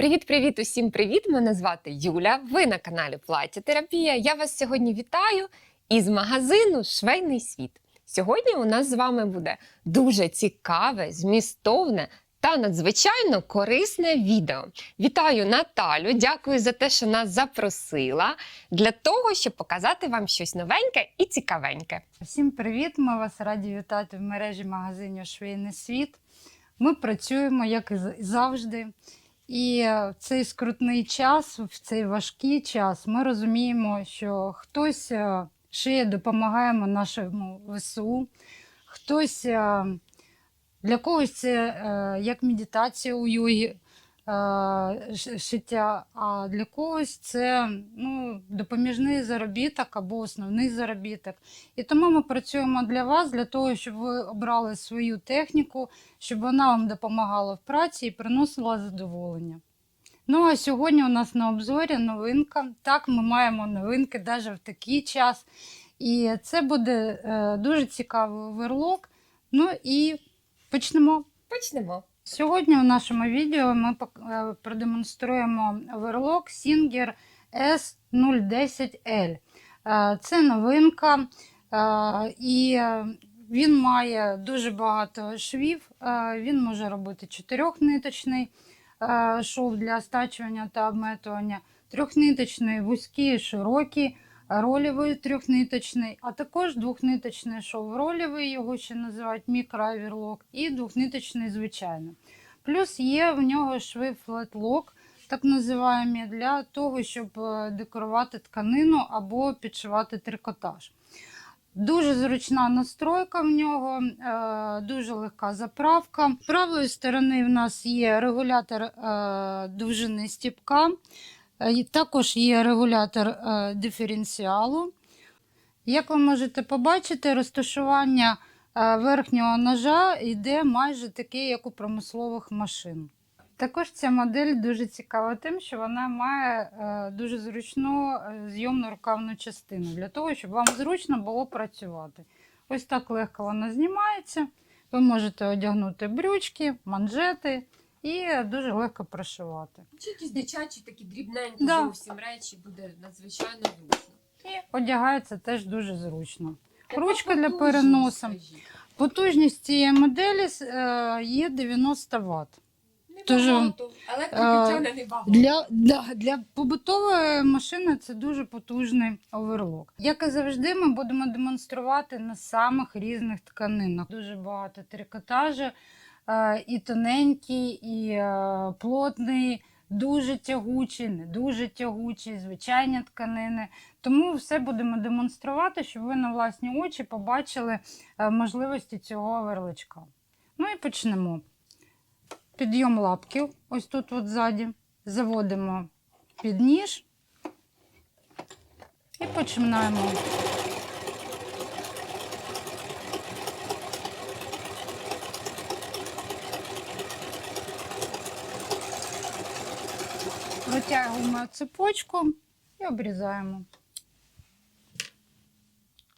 Привіт-привіт, усім привіт! Мене звати Юля. Ви на каналі Плаття Терапія. Я вас сьогодні вітаю із магазину Швейний світ. Сьогодні у нас з вами буде дуже цікаве, змістовне та надзвичайно корисне відео. Вітаю Наталю! Дякую за те, що нас запросила для того, щоб показати вам щось новеньке і цікавеньке. Всім привіт! Ми вас раді вітати в мережі магазинів Швейний світ. Ми працюємо, як і завжди. І е, в цей скрутний час, в цей важкий час, ми розуміємо, що хтось ще шиє, допомагаємо нашому ВСУ, хтось е, для когось це е, як медитація у йогі. е, шиття, а для когось це ну, допоміжний заробіток або основний заробіток. І тому ми працюємо для вас, для того, щоб ви обрали свою техніку, щоб вона вам допомагала в праці і приносила задоволення. Ну а сьогодні у нас на обзорі новинка. Так, ми маємо новинки навіть в такий час. І це буде е, дуже цікавий оверлок. Ну і почнемо. Почнемо. Сьогодні у нашому відео ми е, продемонструємо оверлок Singer S010L. Е, Це новинка, е, і він має дуже багато швів. Він може робити чотирьохниточний шов для стачування та обметування, трьохниточний, вузький, широкий, рольовий трьохниточний, а також двохниточний шов рольовий, його ще називають мікроаверлок, і двохниточний звичайний. Плюс є в нього шви флетлок, так називаємо, для того, щоб е, декорувати тканину або підшивати трикотаж. Дуже зручна настройка в нього, е, дуже легка заправка. З правої сторони в нас є регулятор е, довжини стіпка, також є регулятор е, диференціалу. Як ви можете побачити, розташування е, верхнього ножа йде майже таке, як у промислових машин. Також ця модель дуже цікава тим, що вона має е, дуже зручну е, зйомну рукавну частину для того, щоб вам зручно було працювати. Ось так легко вона знімається. Ви можете одягнути брючки, манжети і дуже легко прошивати. Чи якісь дитячі такі дрібненькі Да. зовсім речі буде надзвичайно зручно. І одягається теж дуже зручно. Яка Ручка для переносу. Потужність цієї моделі е, є 90 Вт. Електрокачане небагато. Для, для, для побутової машини це дуже потужний оверлок. Як і завжди, ми будемо демонструвати на самих різних тканинах. Дуже багато трикотажу, е, і тоненький, і е, плотний, дуже тягучий, не дуже тягучий, звичайні тканини. Тому все будемо демонструвати, щоб ви на власні очі побачили е, можливості цього оверлочка. Ну і почнемо. Підйом лапки, ось тут от ззаді. Заводимо під ніж і починаємо. Витягуємо цепочку і обрізаємо.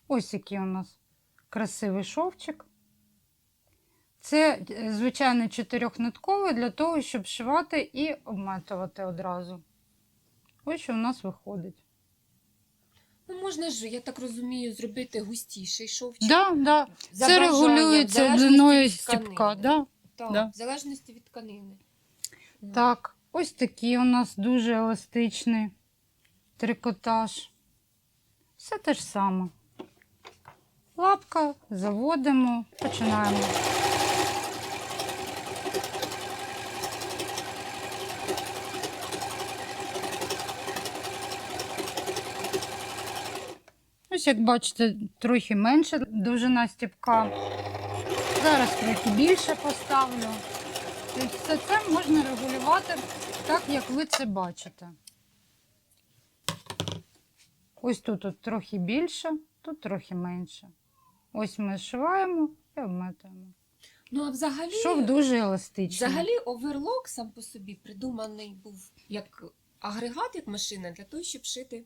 Ось який у нас красивий шовчик. Це е, звичайно чотирьохнитковий для того, щоб шивати і обметувати одразу. Ось що в нас виходить. Ну, можна ж, я так розумію, зробити густіший шовчик. Да, да. За Це регулюється длиною стіпка. Да? Так, Да. в залежності від тканини. Так, ось такий у нас дуже еластичний трикотаж. Все те ж саме. Лапка, заводимо, починаємо. Ось, як бачите, трохи менше довжина стіпка. Зараз трохи більше поставлю. Тобто все це можна регулювати так, як ви це бачите. Ось тут от трохи більше, тут трохи менше. Ось ми зшиваємо і обметуємо. Ну, а взагалі, Шов дуже еластичний. взагалі оверлок сам по собі придуманий був як агрегат, як машина, для того, щоб шити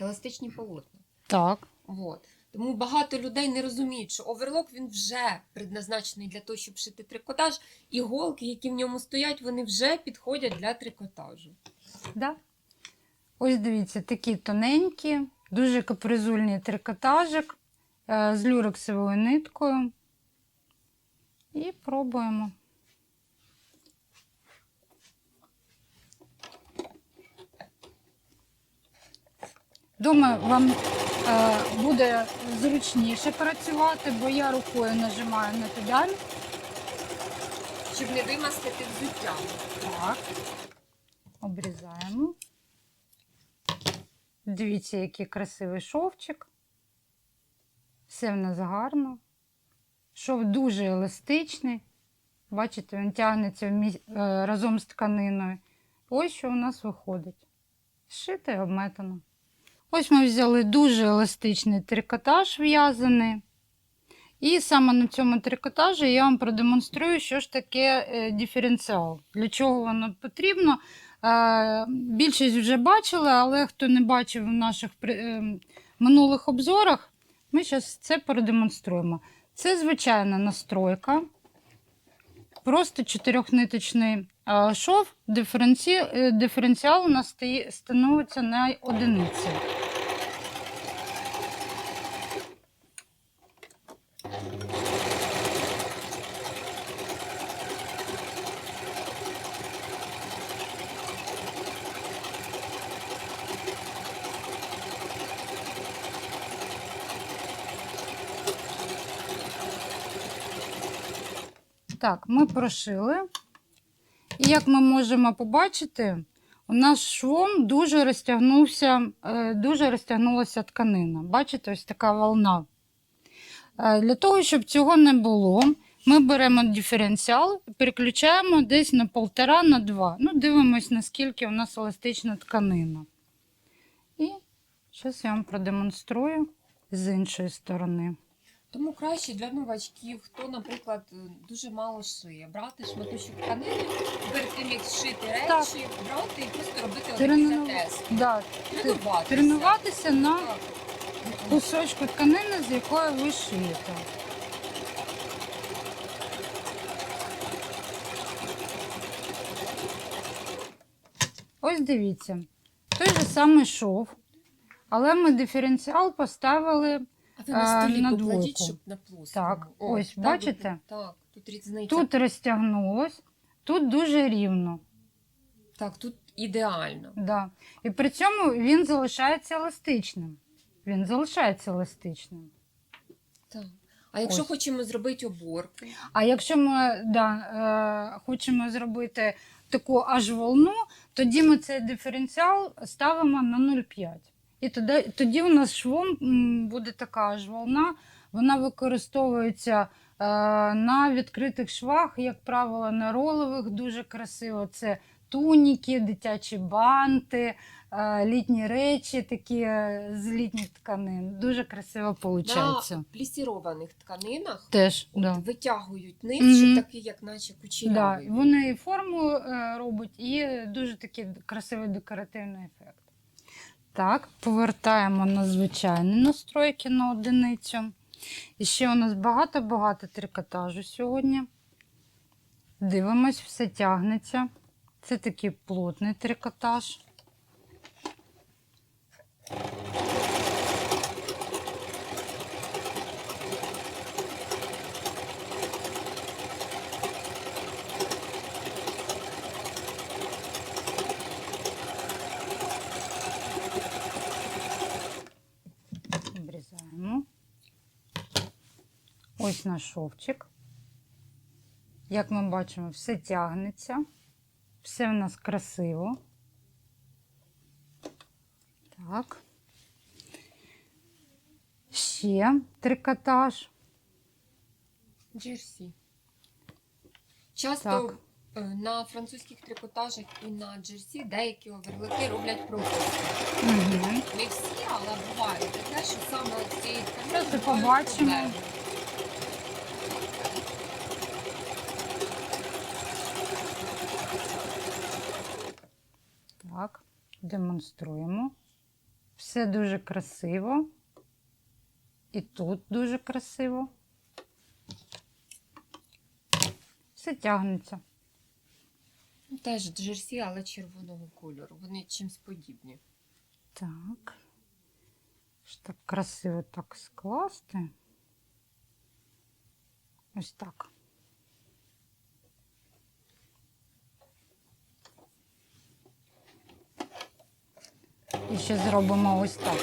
еластичні полотна. Так. Вот. Тому багато людей не розуміють, що оверлок він вже предназначений для того, щоб шити трикотаж, і голки, які в ньому стоять, вони вже підходять для трикотажу. Да? Ось дивіться, такі тоненькі, дуже капризульний трикотажик е, з люрексовою ниткою. І пробуємо. Думаю, вам е, буде зручніше працювати, бо я рукою нажимаю на педаль. Щоб не вимастити взуття. Так. Обрізаємо. Дивіться, який красивий шовчик. Все в нас гарно. Шов дуже еластичний. Бачите, він тягнеться е, разом з тканиною. Ось що у нас виходить. Зшито і обметано. Ось ми взяли дуже еластичний трикотаж в'язаний. І саме на цьому трикотажі я вам продемонструю, що ж таке е, диференціал. Для чого воно потрібно. Е, Більшість вже бачили, але хто не бачив в наших е, минулих обзорах, ми зараз це продемонструємо. Це звичайна настройка. Просто чотирьохниточний шов, диференці... диференціал у нас становиться на одиниці. Так, ми прошили. І як ми можемо побачити, у нас швом дуже розтягнувся, е, дуже розтягнулася тканина. Бачите, ось така волна. Е, Для того, щоб цього не було, ми беремо диференціал переключаємо десь на полтора на два. Ну, дивимось, наскільки у нас еластична тканина. І зараз я вам продемонструю з іншої сторони. Тому краще для новачків, хто, наприклад, дуже мало шиє, брати шматочок тканини, перед тим як зшити речі, Так. брати і просто робити Трену- один тест. Да, Тренуватися. тренуватися на Так. кусочку тканини, з якої ви шиєте. Ось дивіться, той же самий шов, але ми диференціал поставили. А ви на А, столі на покладіть, двойку. щоб на плоскому. Так, ось, так, бачите? Так, тут різниця. Тут розтягнулось, тут дуже рівно. Так, тут ідеально. Да. І при цьому він залишається еластичним. Він залишається еластичним. Так. А якщо Ось. хочемо зробити оборку, А якщо ми да, е, хочемо зробити таку аж волну, тоді ми цей диференціал ставимо на 0,5. І тоді, тоді у нас швом буде така аж волна. Вона використовується е, на відкритих швах, як правило, на ролових дуже красиво. Це туніки, дитячі банти, е, літні речі такі е, з літніх тканин. Дуже красиво виходить. на плісірованих тканинах Теж, от, да. витягують низ, Мгм. щоб такий, як наче Да, вони і форму е, робить, і дуже такий красивий декоративний ефект. Так, повертаємо на звичайні настройки на одиницю. І ще у нас багато-багато трикотажу сьогодні. Дивимось, все тягнеться. Це такий плотний трикотаж. Обрізаємо. Ось наш шовчик. Як ми бачимо, все тягнеться, все в нас красиво. Так. Ще трикотаж. Джерсі. Часто Так. е, на французьких трикотажах і на джерсі деякі оверлоки роблять пропуски. Угу. Не всі, але буває таке, що саме цієї тканини бувають побачимо. проблеми. Так, демонструємо. Все дуже красиво І тут дуже красиво. Все тягнеться. Теж джерсі, але червоного кольору. Вони чимсь подібні. Так. Так красиво так скласти. Ось так. І ще зробимо ось так.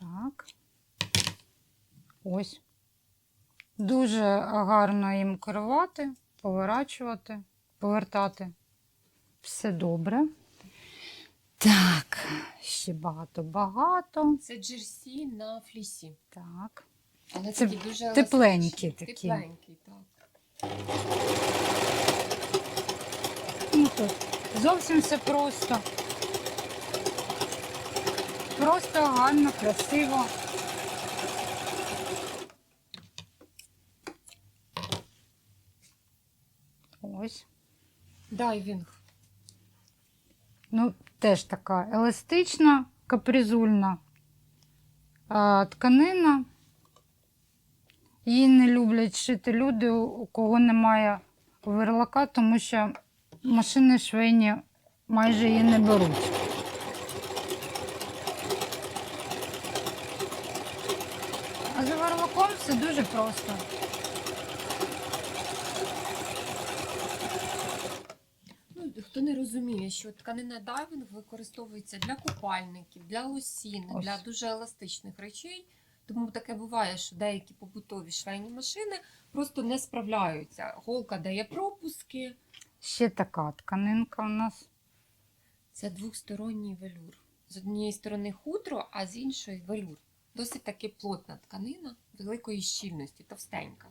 Так. Ось. Дуже гарно їм керувати, поворачувати, повертати. Все добре. Так, ще багато-багато. Це джерсі на флісі. Так. Але Це такі дуже тепленькі еластичні. такі. Тепленькі, так. Ну, тут зовсім все просто. Просто гарно, красиво. Ось. Дайвінг. Ну, теж така еластична, капризульна а, тканина. Її не люблять шити люди, у кого немає верлака, тому що машини швейні майже її не беруть. А за верлаком все дуже просто. Ну, хто не розуміє, що тканина дайвінг використовується для купальників, для лосін, для дуже еластичних речей. Тому таке буває, що деякі побутові швейні машини просто не справляються. Голка дає пропуски. Ще така тканинка у нас. Це двосторонній велюр. З однієї сторони хутро, а з іншої велюр. Досить таки плотна тканина, великої щільності, товстенька.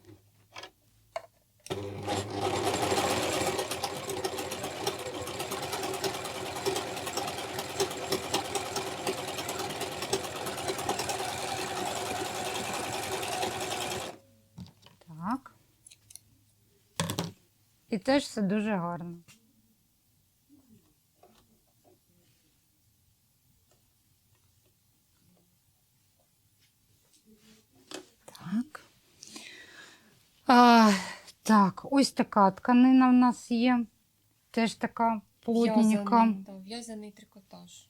Так. І теж все дуже гарно. Так. А, так, ось така тканина в нас є. Теж така плотненька. В'язаний, трикотаж.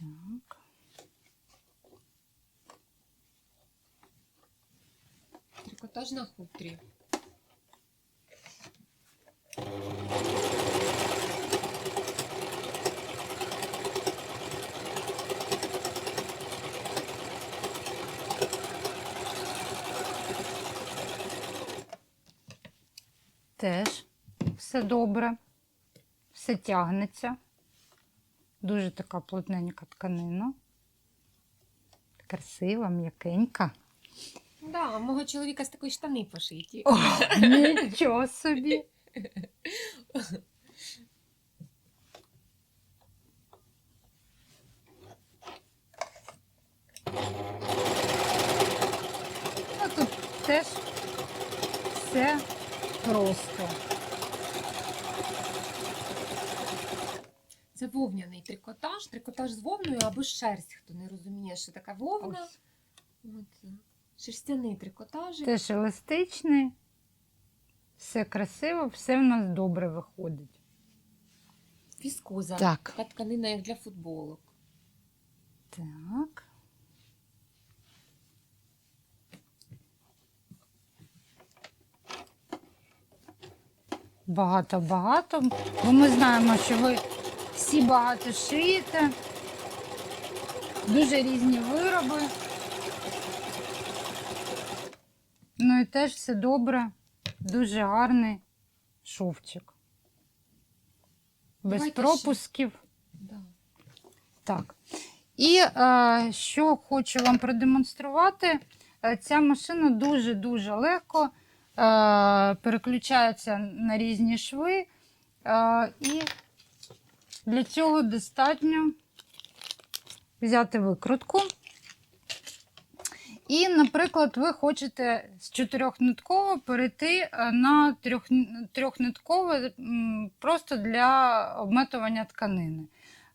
Так. Трикотаж на хутрі. Теж все добре, все тягнеться. Дуже така плотненька тканина. Красива, м'якенька. Да, у мого чоловіка з такої штани пошиті. О, нічого собі. Ну, тут теж все просто. Це вовняний трикотаж, трикотаж з вовною або шерсть, хто не розуміє, що така вовна. Ось. От, шерстяний трикотаж. Теж еластичний, все красиво, все в нас добре виходить. Віскоза. Так. Така тканина, як для футболок. Так. Багато-багато, бо ми знаємо, що ви всі багато шиєте, дуже різні вироби. Ну і теж все добре, дуже гарний шовчик. Без Давайте пропусків. Да. Так. І е, що хочу вам продемонструвати, е, ця машина дуже-дуже легко е, переключається на різні шви. Е, і для цього достатньо взяти викрутку. І, наприклад, ви хочете з чотирьохниткового перейти е, на трьох, трьохниткове просто для обметування тканини.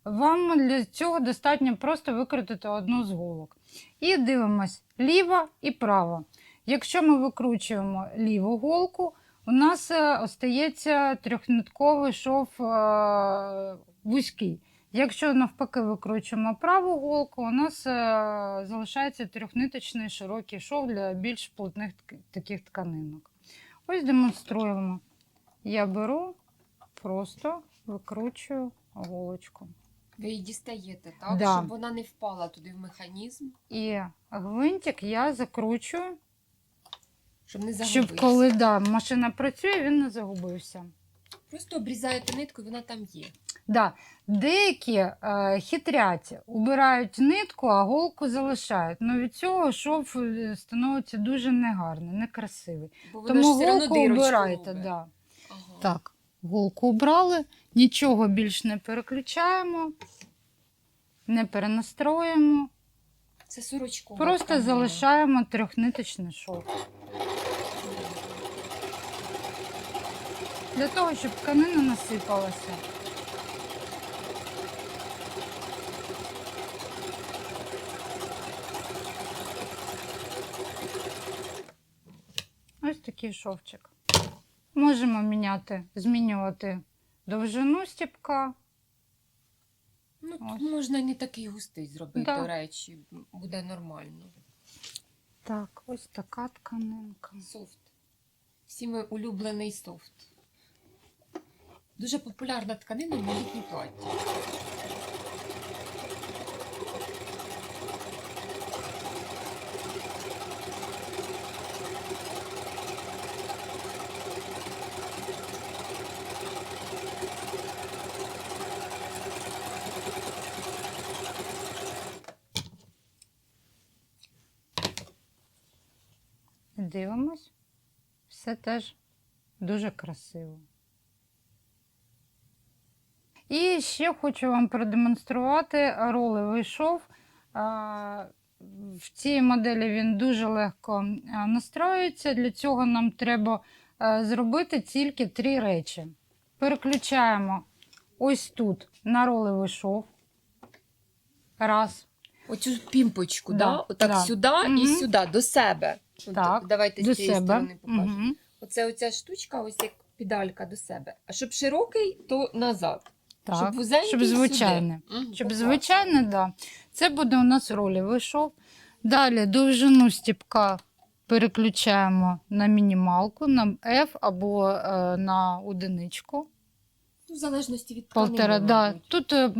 Вам для цього достатньо просто викрутити одну з голок. І дивимось ліва і права. Якщо ми викручуємо ліву голку, у нас е, остається трьохнитковий шов е, вузький. Якщо навпаки викручуємо праву голку, у нас е, залишається трьохниточний широкий шов для більш плотних таких тканинок. Ось демонструємо. Я беру, просто викручую голочку. Ви її дістаєте, так? Да. Щоб вона не впала туди в механізм, І гвинтик я закручую, щоб не щоб коли да, машина працює, він не загубився. Просто обрізаєте нитку, і вона там є. Да. Деякі е, хитрять, убирають нитку, а голку залишають. Ну від цього шов е, становиться дуже негарний, некрасивий. Бо вона Тому ж все голку убирайте. робить. Да. Ага. Так, голку убрали, нічого більш не переключаємо, не перенастроюємо, Це сорочкова просто тканина. залишаємо трьохниточний шов. Для того, щоб тканина насипалася. Ось такий шовчик. Можемо міняти, змінювати довжину стіпка. Ну, тут Ось. можна не такий густий зробити, Да. до речі, буде нормально. Так, ось така тканинка. Софт. Всіми улюблений софт. Дуже популярна тканина на літні плаття. Дивимось. Все теж дуже красиво. І ще хочу вам продемонструвати ролевий шов. В цій моделі він дуже легко настроюється. Для цього нам треба зробити тільки три речі. Переключаємо ось тут на ролевий шов. Раз. Оцю пімпочку, да? Да, Отак да. сюди і сюди, до себе. Так, Давайте До з цієї себе. сторони покажемо. Мгм. Оце оця штучка, ось як педалька до себе. А щоб широкий, то назад. Так. Щоб вузенький щоб звичайне. Мгм, Щоб покласти. звичайно, да. Це буде у нас ролевий шов. Далі довжину стіпка переключаємо на мінімалку, на F або е, на одиничку. В залежності від тканини, Полтора, да. Тут е,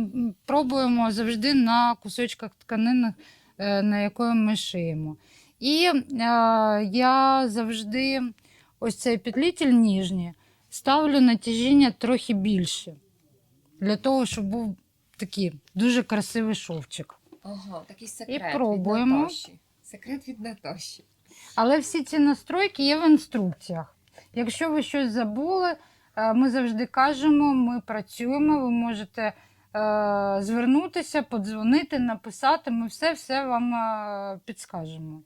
пробуємо завжди на кусочках тканини, е, на якої ми шиємо. І е, я завжди ось цей петлітель ніжній ставлю натяжіння трохи більше. Для того, щоб був такий дуже красивий шовчик. Ага, такий секрет пробуємо. від Наташі. Секрет від Наташі. Але всі ці настройки є в інструкціях. Якщо ви щось забули, е, ми завжди кажемо, ми працюємо, ви можете е, звернутися, подзвонити, написати. Ми все-все вам е, підскажемо.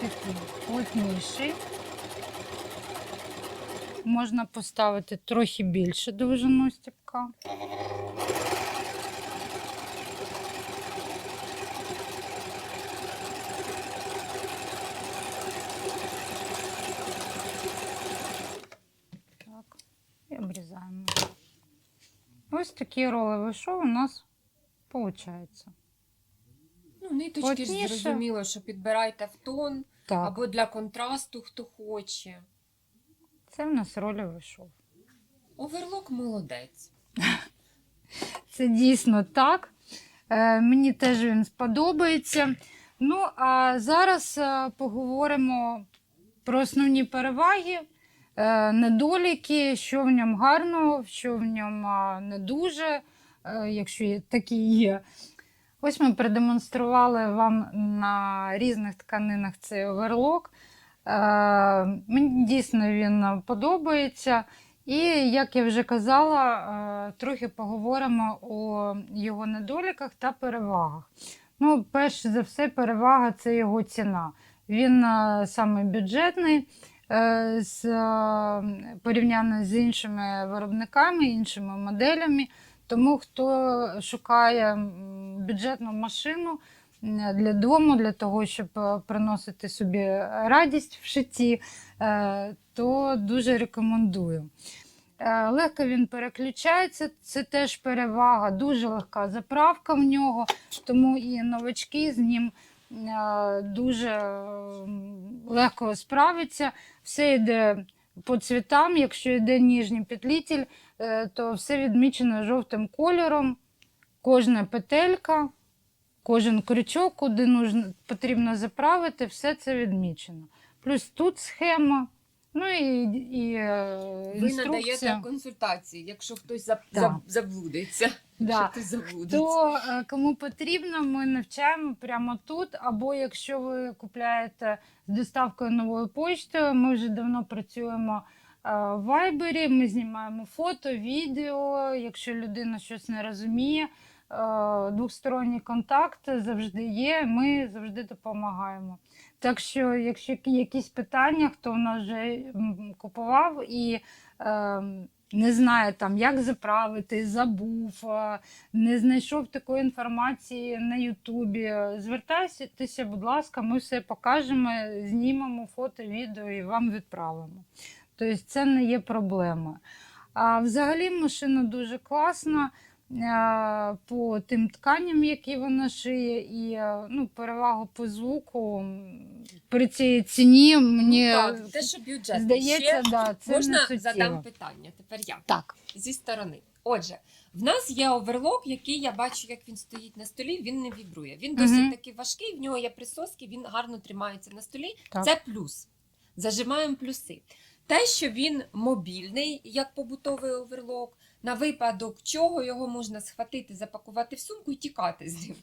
Такий плотніший. Можна поставити трохи більше довжину стіпка. Так, і обрізаємо. Ось такий ролевий шов у нас виходить. Ну, ниточки ж Плотніше. зрозуміло, що підбирайте в тон Так, або для контрасту, хто хоче. Це в нас рольовий шов. Оверлок молодець. Це дійсно так. Е, мені теж він сподобається. Ну, а зараз е, поговоримо про основні переваги е, недоліки, що в ньому гарного, що в ньому не дуже, якщо такі є. Ось ми продемонстрували вам на різних тканинах цей оверлок. Е, Мені дійсно він подобається. І, як я вже казала, е, трохи поговоримо о його недоліках та перевагах. Ну, перш за все, перевага це його ціна. Він е, саме бюджетний з, порівняно з іншими виробниками, іншими моделями. Тому хто шукає бюджетну машину для дому, для того, щоб е, приносити собі радість в житті, е, то дуже рекомендую. Е, Легко він переключається, це теж перевага, дуже легка заправка в нього, тому і новачки з ним е, дуже легко справиться. Все йде по цвітам, якщо йде ніжній петлітель, е, то все відмічено жовтим кольором. Кожна петелька, кожен крючок, куди нужно, потрібно заправити, все це відмічено. Плюс тут схема, ну і, і е, Ви інструкція. надаєте консультації, якщо хтось заб... Заб- заблудиться. Да. Хтось заблудиться. То е, кому потрібно, ми навчаємо прямо тут. Або якщо ви купляєте з доставкою новою поштою, ми вже давно працюємо е, в Viber, ми знімаємо фото, відео. Якщо людина щось не розуміє, двосторонній контакт завжди є. Ми завжди допомагаємо. Так що, якщо якісь питання, хто в нас вже купував і е, не знає там, як заправити, забув, е, не знайшов такої інформації на Ютубі, звертайтеся, будь ласка, ми все покажемо, знімемо фото, відео і вам відправимо. Тобто це не є проблемою. А взагалі машина дуже класна е, по тим тканям, які вона шиє, і ну, перевагу по звуку при цій ціні мені Ну, так, те, що бюджет. здається, Ще да, це можна не задам питання. Тепер я Так. зі сторони. Отже, в нас є оверлок, який я бачу, як він стоїть на столі. Він не вібрує. Він досить Мгм. таки важкий. В нього є присоски, він гарно тримається на столі. Так. Це плюс. Зажимаємо плюси. Те, що він мобільний, як побутовий оверлок, на випадок чого його можна схватити, запакувати в сумку і тікати з ним.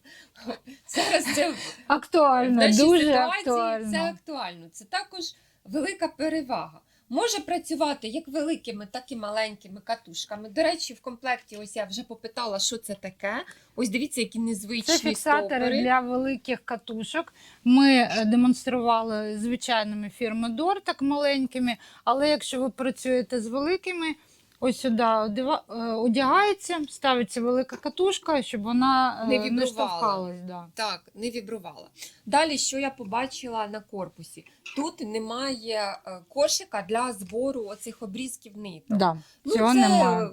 Зараз це Актуально, дуже ситуації актуально. це актуально. Це також велика перевага. Може працювати як великими, так і маленькими катушками. До речі, в комплекті ось я вже попитала, що це таке. Ось дивіться, які незвичні Це фіксатори стопори. для великих катушок. Ми е, демонстрували звичайними фірми Дор, так маленькими, але якщо ви працюєте з великими, ось сюди е, одягається, ставиться велика катушка, щоб вона е, Не не, вібрувала. штовхалась. Да. Так, не вібрувала. Далі, що я побачила на корпусі? Тут немає е, кошика для збору оцих обрізків ниток. Да, Ну, цього це, немає.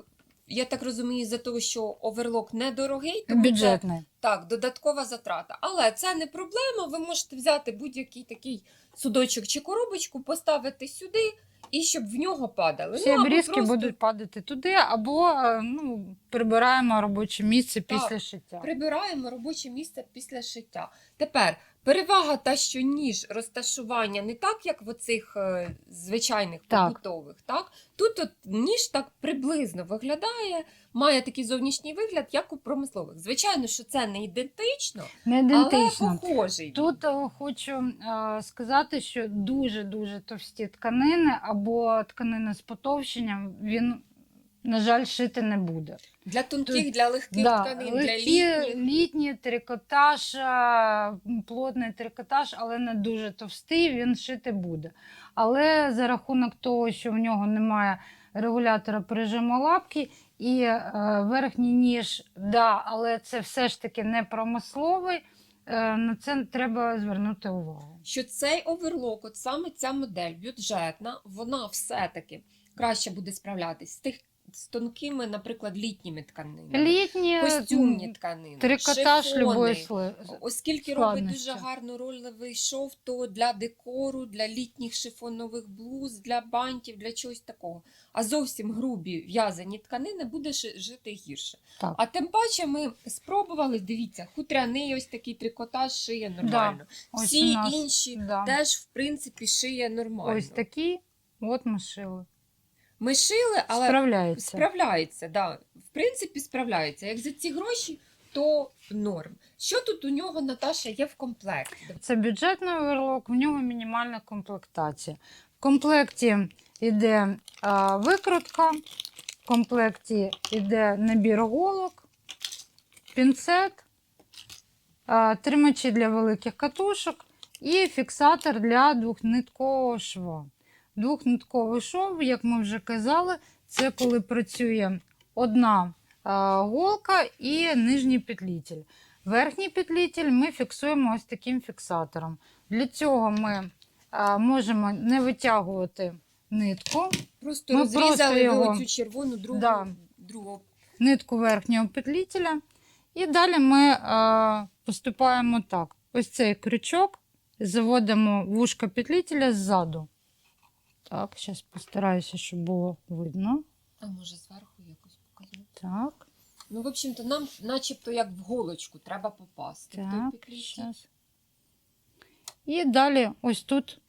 Я так розумію, за того, що оверлок недорогий, тому це Так, додаткова затрата. Але це не проблема. Ви можете взяти будь-який такий судочок чи коробочку, поставити сюди, і щоб в нього падали. Всі ну, обрізки просто будуть падати туди, або е, ну, прибираємо робоче місце Так. після шиття. Прибираємо робоче місце після шиття. Тепер перевага та, що ніж розташування не так, як в оцих е, звичайних Так. побутових. Так? Тут от ніж так приблизно виглядає, має такий зовнішній вигляд, як у промислових. Звичайно, що це не ідентично, Не але похожий. Тут е, хочу е, сказати, що дуже-дуже товсті тканини або тканини з потовщенням він, на жаль, шити не буде. Для тонких, для легких Да, тканин, легкі, для літніх. літній трикотаж, плотний трикотаж, але не дуже товстий, він шити буде. Але за рахунок того, що в нього немає регулятора прижиму лапки, і е, верхній ніж, да, але це все ж таки не промисловий. е, На це треба звернути увагу. Що цей оверлок, от саме ця модель бюджетна, вона все-таки краще буде справлятись з тих з тонкими, наприклад, літніми тканинами, Літні костюмні тканини, трикотаж шифони. Оскільки робить дуже гарно рольовий шов, то для декору, для літніх шифонових блуз, для бантів, для чогось такого. А зовсім грубі в'язані тканини буде жити гірше. Так. А тим паче ми спробували, дивіться, хутряний ось такий трикотаж шиє нормально. Ось Всі нас, інші да. теж, в принципі, шиє нормально. Ось такий От ми шили. Ми шили, але Справляється. справляється, да. В принципі, справляється. Як за ці гроші, то норм. Що тут у нього, Наташа, є в комплекті? Це бюджетний оверлок, в нього мінімальна комплектація. В комплекті йде а, викрутка, в комплекті йде набір голок, пінцет, а, тримачі для великих катушок і фіксатор для двохниткового шва. Двохнитковий шов, як ми вже казали, це коли працює одна голка і нижній петлітель. Верхній петлітель ми фіксуємо ось таким фіксатором. Для цього ми можемо не витягувати нитку, Просто Ми розрізали просто його- оцю червону другу, Да. другу. нитку верхнього петлітеля. І далі ми поступаємо так. Ось цей крючок заводимо вушка петлітеля ззаду. Так, зараз постараюся, щоб було видно. А може зверху якось показати? Так, Ну, в общем-то, нам начебто як в голочку треба попасти. так, щас. І далі ось тут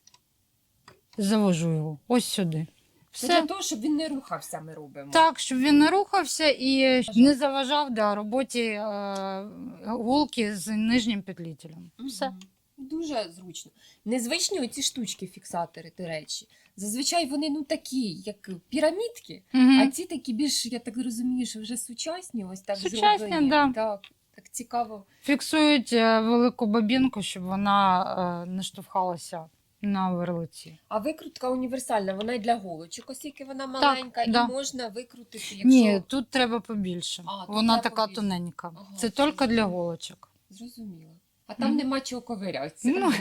завожу його, ось сюди. Це Все. для того, щоб він не рухався, ми робимо. Так, щоб він не рухався і не заважав да, роботі е, голки з нижнім петлітелем. Мгм. Все. Дуже зручно. Незвичні оці штучки, фіксатори, до речі. Зазвичай вони ну такі, як пірамідки, Мгм. а ці такі більш, я так розумію, що вже сучасні, ось так Сучасні, зроблені. да. Так, так цікаво. Фіксують е, велику бобінку, щоб вона е, не штовхалася на верлиці. А викрутка універсальна, вона й для голочок, оскільки вона маленька, і да. можна викрутити, якщо Ні, тут треба побільше. А, тут вона треба така побільше. тоненька. Ага, Це тільки для зрозуміло. голочок. зрозуміло. А там нема чого ковирятися. Ну,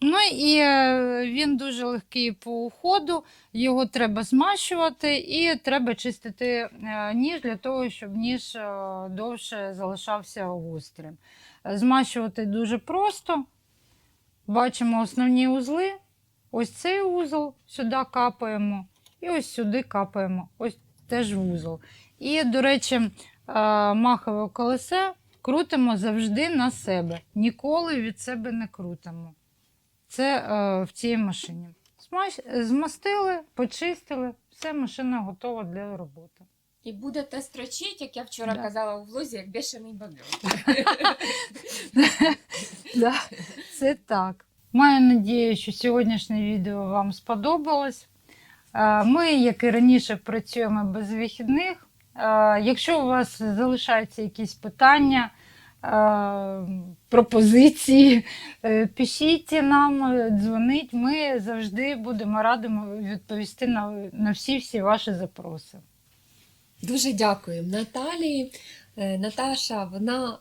Ну і е, він дуже легкий по уходу, його треба змащувати і треба чистити е, ніж для того, щоб ніж е, довше залишався гострим. Змащувати дуже просто. Бачимо основні узли. Ось цей узол сюди капаємо, і ось сюди капаємо. Ось теж вузол. І, до речі, махове колесе крутимо завжди на себе. Ніколи від себе не крутимо. Це е, в цій машині. Змастили, почистили, все, машина готова для роботи. І будете строчити, як я вчора Да. казала у влозі, як бешений бабьон. Да, це так. Маю надію, що сьогоднішнє відео вам сподобалось. Е, Ми, як і раніше, працюємо без вихідних. Е, Якщо у вас залишаються якісь питання, пропозиції, е, пишіть нам, е, дзвоніть. Ми завжди будемо радимо відповісти на, на всі всі ваші запроси. Дуже дякуємо Наталії. Е, Наташа, вона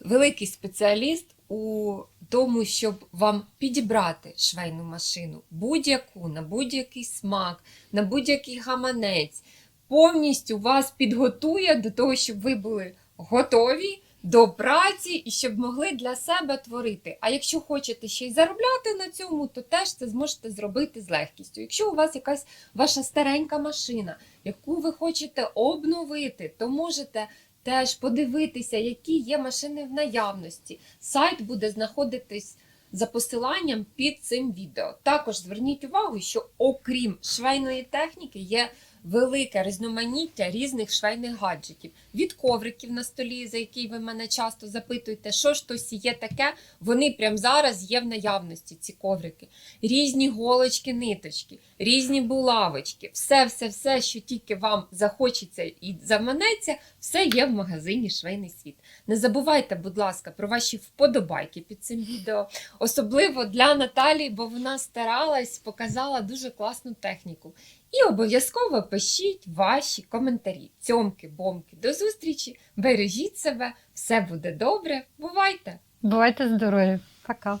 великий спеціаліст у тому, щоб вам підібрати швейну машину будь-яку, на будь-який смак, на будь-який гаманець. Повністю вас підготує до того, щоб ви були готові до праці і щоб могли для себе творити. А якщо хочете ще й заробляти на цьому, то теж це зможете зробити з легкістю. Якщо у вас якась ваша старенька машина, яку ви хочете обновити, то можете теж подивитися, які є машини в наявності. Сайт буде знаходитись за посиланням під цим відео. Також зверніть увагу, що окрім швейної техніки є велике різноманіття різних швейних гаджетів. Від ковриків на столі, за які ви мене часто запитуєте, що ж то є таке, вони прямо зараз є в наявності, ці коврики. Різні голочки, ниточки, різні булавочки, все, все, все, що тільки вам захочеться і заманеться, все є в магазині Швейний світ. Не забувайте, будь ласка, про ваші вподобайки під цим відео, особливо для Наталії, бо вона старалась, показала дуже класну техніку. І обов'язково пишіть ваші коментарі. Цьомки, бомки, до зустрічі! Бережіть себе, все буде добре. Бувайте! Бувайте здорові! Пока!